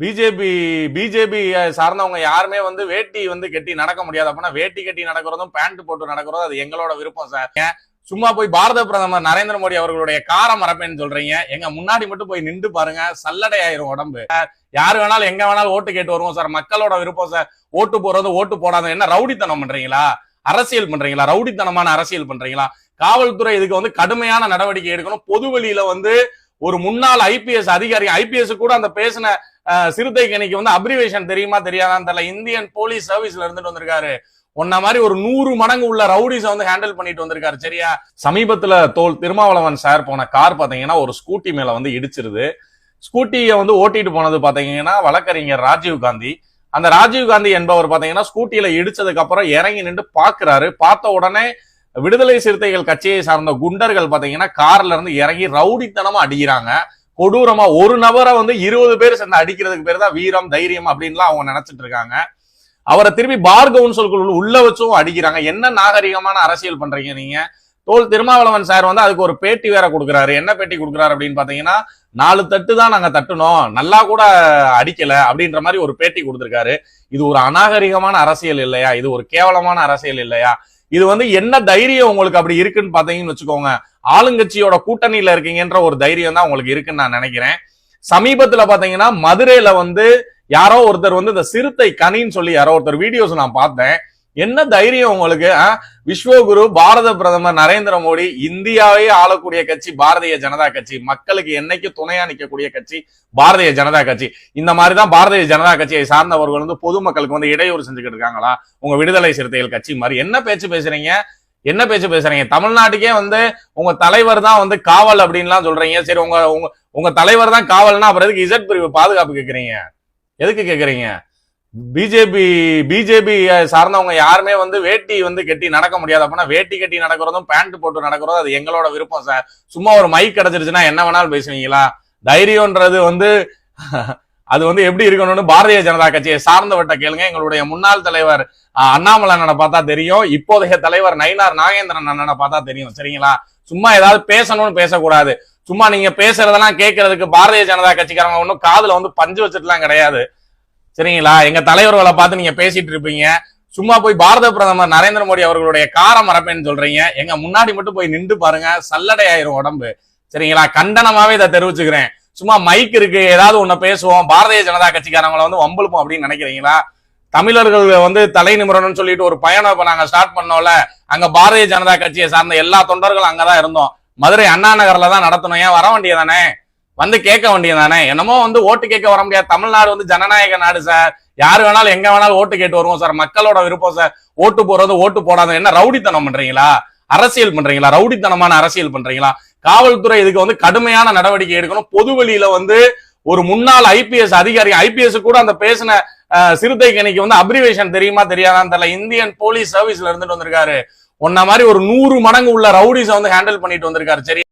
BJP BJP சார்ந்தவங்க யாருமே வந்து வேட்டி வந்து கட்டி நடக்க முடியாது. அப்படின்னா வேட்டி கட்டி நடக்கிறதும் பேண்ட் போட்டு நடக்கிறதும் அது எங்களோட விருப்பம் சார் சும்மா போய் பாரத பிரதமர் நரேந்திர மோடி அவர்களுடைய கார மரப்பேன்னு சொல்றீங்க. எங்க முன்னாடி மட்டும் போய் நின்று பாருங்க. சல்லடை ஆயிரும் உடம்பு யாரு வேணாலும் எங்க வேணாலும் ஓட்டு கேட்டு வருவோம் சார் மக்களோட விருப்பம் சார் ஓட்டு போறது ஓட்டு போடாத. என்ன ரவுடித்தனம் பண்றீங்களா? அரசியல் பண்றீங்களா? ரவுடித்தனமான அரசியல் பண்றீங்களா? காவல்துறை இதுக்கு வந்து கடுமையான நடவடிக்கை எடுக்கணும். பொது வெளியில வந்து ஒரு முன்னாள் ஐபிஎஸ் அதிகாரி ஐபிஎஸ் கூட அந்த பேசின சிறுத்தை கணிக்கு வந்து அப்ரிவேஷன் தெரியுமா தெரியாதான்னு தெரியல. இந்தியன் போலீஸ் சர்வீஸ்ல இருந்துட்டு வந்திருக்காரு. உன்ன மாதிரி ஒரு நூறு மடங்கு உள்ள ரவுடிஸ வந்து ஹேண்டில் பண்ணிட்டு வந்திருக்காரு. சரியா? சமீபத்துல தோல் திருமாவளவன் சார் போன கார் பாத்தீங்கன்னா ஒரு ஸ்கூட்டி மேல வந்து இடிச்சிருது. ஸ்கூட்டியை வந்து ஓட்டிட்டு போனது பாத்தீங்கன்னா வழக்கறிஞர் ராஜீவ் காந்தி. அந்த ராஜீவ் காந்தி என்பவர் பாத்தீங்கன்னா ஸ்கூட்டியில இடிச்சதுக்கு அப்புறம் இறங்கி நின்று பாக்குறாரு. பார்த்த உடனே விடுதலை சிறுத்தைகள் கட்சியை சார்ந்த குண்டர்கள் பாத்தீங்கன்னா கார்ல இருந்து இறங்கி ரவுடித்தனமா அடிக்கிறாங்க. கொடூரமா ஒரு நபரை வந்து இருபது பேர் சேர்ந்து அடிக்கிறதுக்கு பேர் தான் வீரம் தைரியம் அப்படின்லாம் அவங்க நினைச்சிட்டு இருக்காங்க. அவரை திரும்பி பார் கவுன்சிலுக்குள்ள உள்ள வச்சும் அடிக்கிறாங்க. என்ன நாகரிகமான அரசியல் பண்றீங்க நீங்க? தோல் திருமாவளவன் சார் வந்து அதுக்கு ஒரு பேட்டி வேற கொடுக்குறாரு. என்ன பேட்டி கொடுக்குறாரு அப்படின்னு பாத்தீங்கன்னா நாலு தட்டு தான் நாங்க தட்டுனோம். நல்லா கூட அடிக்கல அப்படின்ற மாதிரி ஒரு பேட்டி கொடுத்திருக்காரு. இது ஒரு அநாகரிகமான அரசியல் இல்லையா? இது ஒரு கேவலமான அரசியல் இல்லையா? இது வந்து என்ன தைரியம் உங்களுக்கு அப்படி இருக்குன்னு பாத்தீங்கன்னு வச்சுக்கோங்க. ஆளுங்கட்சியோட கூட்டணியில இருக்கீங்கன்ற ஒரு தைரியம் தான் உங்களுக்கு இருக்குன்னு நான் நினைக்கிறேன். சமீபத்துல பாத்தீங்கன்னா மதுரையில வந்து யாரோ ஒருத்தர் வந்து இந்த சிறுத்தை கனின்னு சொல்லி யாரோ ஒருத்தர் வீடியோஸ் நான் பார்த்தேன். என்ன தைரியம் உங்களுக்கு விஸ்வகுரு பாரத பிரதமர் நரேந்திர மோடி இந்தியாவே ஆளக்கூடிய கட்சி பாரதிய ஜனதா கட்சி மக்களுக்கு என்னைக்கு துணையா நிக்கக்கூடிய கட்சி பாரதிய ஜனதா கட்சி. இந்த மாதிரி தான் பாரதிய ஜனதா கட்சியை சார்ந்தவர்கள் வந்து பொதுமக்களுக்கு வந்து இடையூறு செஞ்சுக்கிட்டு இருக்காங்களா? உங்க விடுதலை சிறுத்தைகள் கட்சி மாதிரி. என்ன பேச்சு பேசுறீங்க? என்ன பேச்சு பேசுறீங்க? தமிழ்நாட்டுக்கே வந்து உங்க தலைவர் தான் வந்து காவல் அப்படின்லாம் சொல்றீங்க. சரி உங்க உங்க உங்க தலைவர் தான் காவல்னா அப்புறம் எதுக்கு இசட் பிரிவு பாதுகாப்பு கேக்குறீங்க? எதுக்கு கேக்குறீங்க? பிஜேபி பிஜேபி சார்ந்தவங்க யாருமே வந்து வேட்டி வந்து கட்டி நடக்க முடியாது. அப்படின்னா வேட்டி கட்டி நடக்கிறதும் பேண்ட் போட்டு நடக்கிறதும் அது எங்களோட விருப்பம் சார் சும்மா ஒரு மைக் கிடைச்சிருச்சுன்னா என்ன வேணாலும் பேசுவீங்களா? தைரியம்ன்றது வந்து அது வந்து எப்படி இருக்கணும்னு பாரதிய ஜனதா கட்சியை சார்ந்தவட்ட கேளுங்க. எங்களுடைய முன்னாள் தலைவர் அஹ், அண்ணாமலை அண்ணனை பார்த்தா தெரியும். இப்போதைய தலைவர் நயினார் நாகேந்திரன் அண்ணனை பார்த்தா தெரியும். சரிங்களா? சும்மா ஏதாவது பேசணும்னு பேசக்கூடாது. சும்மா நீங்க பேசுறதெல்லாம் கேட்கறதுக்கு பாரதிய ஜனதா கட்சிக்காரங்க ஒன்றும் காதுல வந்து பஞ்சு வச்சுட்டுலாம் கிடையாது. சரிங்களா? எங்க தலைவர்களை பார்த்து நீங்க பேசிட்டு இருப்பீங்க. சும்மா போய் பாரத பிரதமர் நரேந்திர மோடி அவர்களுடைய காரம் மறப்பேன்னு சொல்றீங்க. எங்க முன்னாடி மட்டும் போய் நின்று பாருங்க. சல்லடை ஆயிரும் உடம்பு. சரிங்களா? கண்டனமாவே இதை தெரிவிச்சுக்கிறேன். சும்மா மைக் இருக்கு. ஏதாவது ஒண்ணு பேசுவோம். பாரதிய ஜனதா கட்சிக்காரங்களை வந்து வம்பளுப்போம் அப்படின்னு நினைக்கிறீங்களா? தமிழர்கள் வந்து தலை நிமிரணும்னு சொல்லிட்டு ஒரு பயணம் இப்ப நாங்க ஸ்டார்ட் பண்ணோம்ல. அங்க பாரதிய ஜனதா கட்சியை சார்ந்த எல்லா தொண்டர்களும் அங்கதான் இருந்தோம். மதுரை அண்ணா நகர்ல தான் நடத்தணும். ஏன்? வர வேண்டியதானே? வந்து கேட்க வேண்டியதானே என்னமோ வந்து ஓட்டு கேட்க வர முடியாது. தமிழ்நாடு வந்து ஜனநாயக நாடு சார் யாரு வேணாலும் எங்க வேணாலும் ஓட்டு கேட்டு வருவோம் சார் மக்களோட விருப்பம் சார் ஓட்டு போறது ஓட்டு போடாத என்ன ரவுடித்தனம் பண்றீங்களா? அரசியல் பண்றீங்களா? ரவுடித்தனமான அரசியல் பண்றீங்களா? காவல்துறை இதுக்கு வந்து கடுமையான நடவடிக்கை எடுக்கணும். பொது வெளியில வந்து ஒரு முன்னாள் ஐபிஎஸ் அதிகாரி ஐபிஎஸ் கூட அந்த பேசின சிறுத்தை கணிக்கு வந்து அப்ரிவேஷன் தெரியுமா தெரியாதான்னு தெரியல. இந்தியன் போலீஸ் சர்வீஸ்ல இருந்துட்டு வந்திருக்காரு. உன்ன மாதிரி ஒரு நூறு மடங்கு உள்ள ரவுடிஸை வந்து ஹேண்டில் பண்ணிட்டு வந்திருக்காரு. சரி